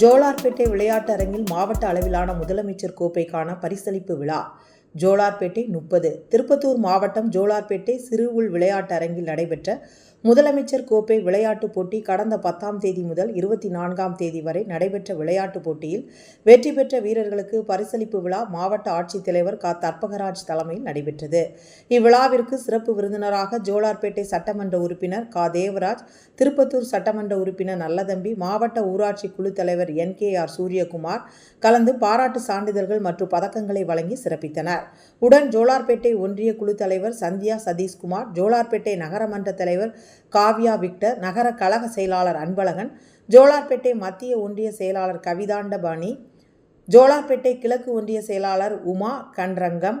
ஜோலார்பேட்டை விளையாட்டு அரங்கில் மாவட்ட அளவிலான முதலமைச்சர் கோப்பைக்கான பரிசளிப்பு விழா. ஜோலார்பேட்டை முப்பது. திருப்பத்தூர் மாவட்டம் ஜோலார்பேட்டை சிறுவுள் விளையாட்டு அரங்கில் நடைபெற்ற முதலமைச்சர் கோப்பை விளையாட்டுப் போட்டி கடந்த பத்தாம் தேதி முதல் இருபத்தி நான்காம் தேதி வரை நடைபெற்ற விளையாட்டுப் போட்டியில் வெற்றி பெற்ற வீரர்களுக்கு பரிசளிப்பு விழா மாவட்ட ஆட்சித்தலைவர் க. தர்பகராஜ் தலைமையில் நடைபெற்றது. இவ்விழாவிற்கு சிறப்பு விருந்தினராக ஜோலார்பேட்டை சட்டமன்ற உறுப்பினர் கா. தேவராஜ் திருப்பத்தூர் சட்டமன்ற உறுப்பினர் நல்லதம்பி மாவட்ட ஊராட்சி குழு தலைவர் என். கே. ஆர். சூரியகுமார் கலந்து பாராட்டு சான்றிதழ்கள் மற்றும் பதக்கங்களை வழங்கி சிறப்பித்தனர். உடன் ஜோலார்பேட்டை ஒன்றிய குழு தலைவர் சந்தியா சதீஷ்குமார் ஜோலார்பேட்டை நகரமன்ற தலைவர் காவ்யா விக்டர் நகர கழக செயலாளர் அன்பழகன் ஜோலார்பேட்டை மத்திய ஒன்றிய செயலாளர் கவிதாண்டபாணி ஜோலார்பேட்டை கிழக்கு ஒன்றிய செயலாளர் உமா கன்ரங்கம்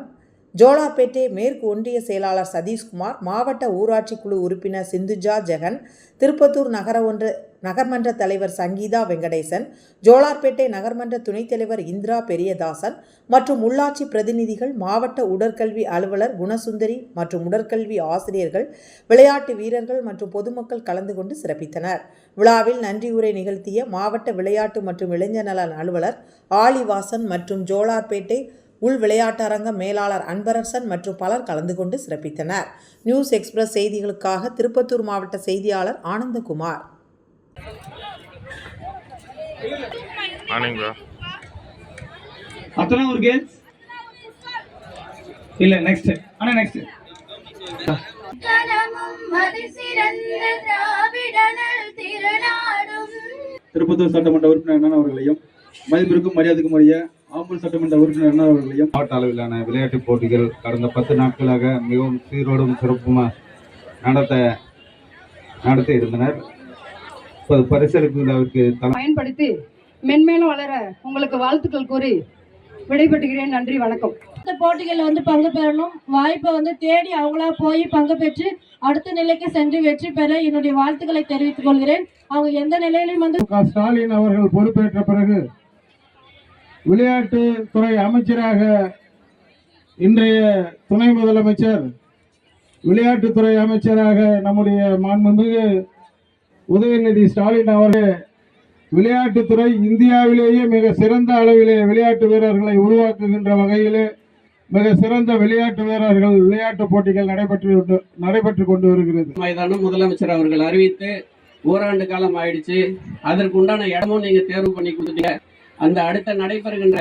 ஜோலார்பேட்டை மேற்கு ஒன்றிய செயலாளர் சதீஷ்குமார் மாவட்ட ஊராட்சி குழு உறுப்பினர் சிந்துஜா ஜெகன் திருப்பத்தூர் நகர ஒன்ற நகர்மன்ற தலைவர் சங்கீதா வெங்கடேசன் ஜோலார்பேட்டை நகர்மன்ற துணைத் தலைவர் இந்திரா பெரியதாசன் மற்றும் உள்ளாட்சி பிரதிநிதிகள் மாவட்ட உடற்கல்வி அலுவலர் குணசுந்தரி மற்றும் உடற்கல்வி ஆசிரியர்கள் விளையாட்டு வீரர்கள் மற்றும் பொதுமக்கள் கலந்து கொண்டு சிறப்பித்தனர். விழாவில் நன்றியுரை நிகழ்த்திய மாவட்ட விளையாட்டு மற்றும் இளைஞர் நலன் அலுவலர் ஆலிவாசன் மற்றும் ஜோலார்பேட்டை உள் விளையாட்டரங்க மேலாளர் அன்பரசன் மற்றும் பலர் கலந்து கொண்டு சிறப்பித்தனர். நியூஸ் எக்ஸ்பிரஸ் செய்திகளுக்காக திருப்பத்தூர் மாவட்ட செய்தியாளர் ஆனந்தகுமார். மார்னிங் ப்ரோ அத்தனை ஒரு கேர்ள்ஸ் இல்ல நெக்ஸ்ட் ஆனா நெக்ஸ்ட் திருப்பத்தூர் சட்டமன்ற உறுப்பினர் அவர்களையும் மதிப்பிற்கும் மரியாதைக்கும் உரிய ஆம்பூர் சட்டமன்ற உறுப்பினர் அவர்களையும் மாவட்ட அளவிலான விளையாட்டுப் போட்டிகள் கடந்த பத்து நாட்களாக மிகவும் சீரோடும் சிறப்புமாக நடத்த நடத்தி இருந்தனர். பரிசளிப்பு விழாவிற்கு பயன்படுத்தி மென்மேலும் வளர உங்களுக்கு வாழ்த்துக்கள் கூறி விடைபெற்றுகிறேன் நன்றி வணக்கம். இந்த போட்டிகளில் வந்து பங்கு பெறணும். வாய்ப்பை வந்து தேடி அவங்களா போய் பங்கு பெற்று அடுத்த நிலைக்கு சென்று வெற்றி பெற என்னுடைய வாழ்த்துக்களை தெரிவித்துக் கொள்கிறேன். அவங்க எந்த நிலையிலும் வந்து ஸ்டாலின் அவர்கள் பொறுப்பேற்ற பிறகு விளையாட்டுத்துறை அமைச்சராக இன்றைய துணை முதலமைச்சர் விளையாட்டுத்துறை அமைச்சராக நம்முடைய மாண்புமிகு உதயநிதி ஸ்டாலின் அவர்கள் விளையாட்டுத்துறை இந்தியாவிலேயே மிக சிறந்த அளவிலே விளையாட்டு வீரர்களை உருவாக்குகின்ற வகையிலே மிக சிறந்த விளையாட்டு வீரர்கள் விளையாட்டுப் போட்டிகள் நடைபெற்று நடைபெற்று கொண்டு வருகிறது. மைதானம் முதலமைச்சர் அவர்கள் அறிவித்து ஓராண்டு காலம் ஆயிடுச்சு. அதற்கு உண்டான இடமும் நீங்க தேர்வு பண்ணி கொடுத்துட்டீங்க. அந்த அடுத்த நடைபெறுகின்ற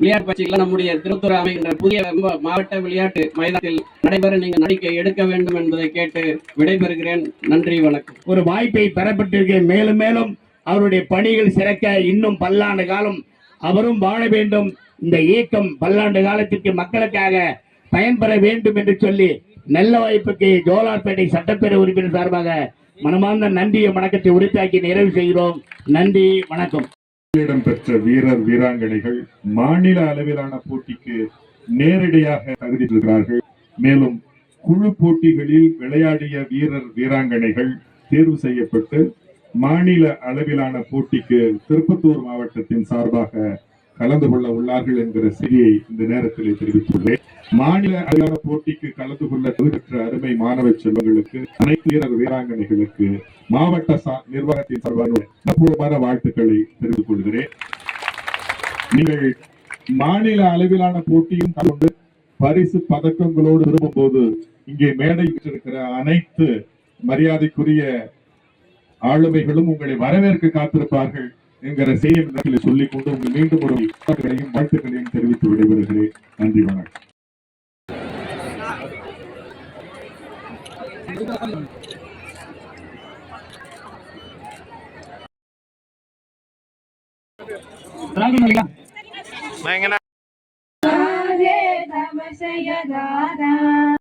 விளையாட்டு பயிற்சிகள் நம்முடைய திருத்துறை அமைகின்ற புதிய மாவட்ட விளையாட்டு மைதானத்தில் நடைபெற நீங்க நடிக்கை எடுக்க வேண்டும் என்பதை கேட்டு விடைபெறுகிறேன். நன்றி வணக்கம். ஒரு வாய்ப்பை பெறப்பட்டிருக்கேன் மேலும் மேலும் அவருடைய பணிகள் சிறக்க இன்னும் பல்லாண்டு காலம் அவரும் வாழ வேண்டும். இந்த இயக்கம் பல்லாண்டு காலத்திற்கு மக்களுக்காக பயன்பெற வேண்டும் என்று சொல்லி நல்ல வாய்ப்புக்கு ஜோலார்பேட்டை சட்டப்பேரவை உறுப்பினர் சார்பாக மனமார்ந்த நன்றியை வணக்கத்தை உரித்தாக்கி நிறைவு செய்கிறோம். நன்றி வணக்கம். இடம்பெற்ற வீரர் வீராங்கனைகள் மாநில அளவிலான போட்டிக்கு நேரடியாக தகுதி பெறுகிறார்கள் மேலும் குழு போட்டிகளில் விளையாடிய வீரர் வீராங்கனைகள் தேர்வு செய்யப்பட்டு மாநில அளவிலான போட்டிக்கு திருப்பத்தூர் மாவட்டத்தின் சார்பாக கலந்து கொள்ள உள்ளார்கள் என்கிற செய்தியை இந்த நேரத்தில் தெரிவித்துள்ளேன். மாநில அளவிலான போட்டிக்கு கலந்து கொள்ள தகுதி பெற்ற அருமை மாணவ செல்வங்களுக்கு அனைத்து வீரர் வீராங்கனைகளுக்கு மாவட்ட சா- நிர்வாகத்தின் சார்பான வாழ்த்துக்களை தெரிவித்துக் கொள்கிறேன். நீங்கள் மாநில அளவிலான போட்டியும் கொண்டு பரிசு பதக்கங்களோடு விரும்பும் போது இங்கே மேடை இருக்கிற அனைத்து மரியாதைக்குரிய ஆளுமைகளும் உங்களை வரவேற்க காத்திருப்பார்கள். என்கிற செய்தியை சொல்லிக் கொண்டு உங்கள் மீண்டும் ஒரு வாழ்த்துக்களையும் வாழ்த்துக்களையும் தெரிவித்து விடைபெறுகிறேன். நன்றி வணக்கம். நான்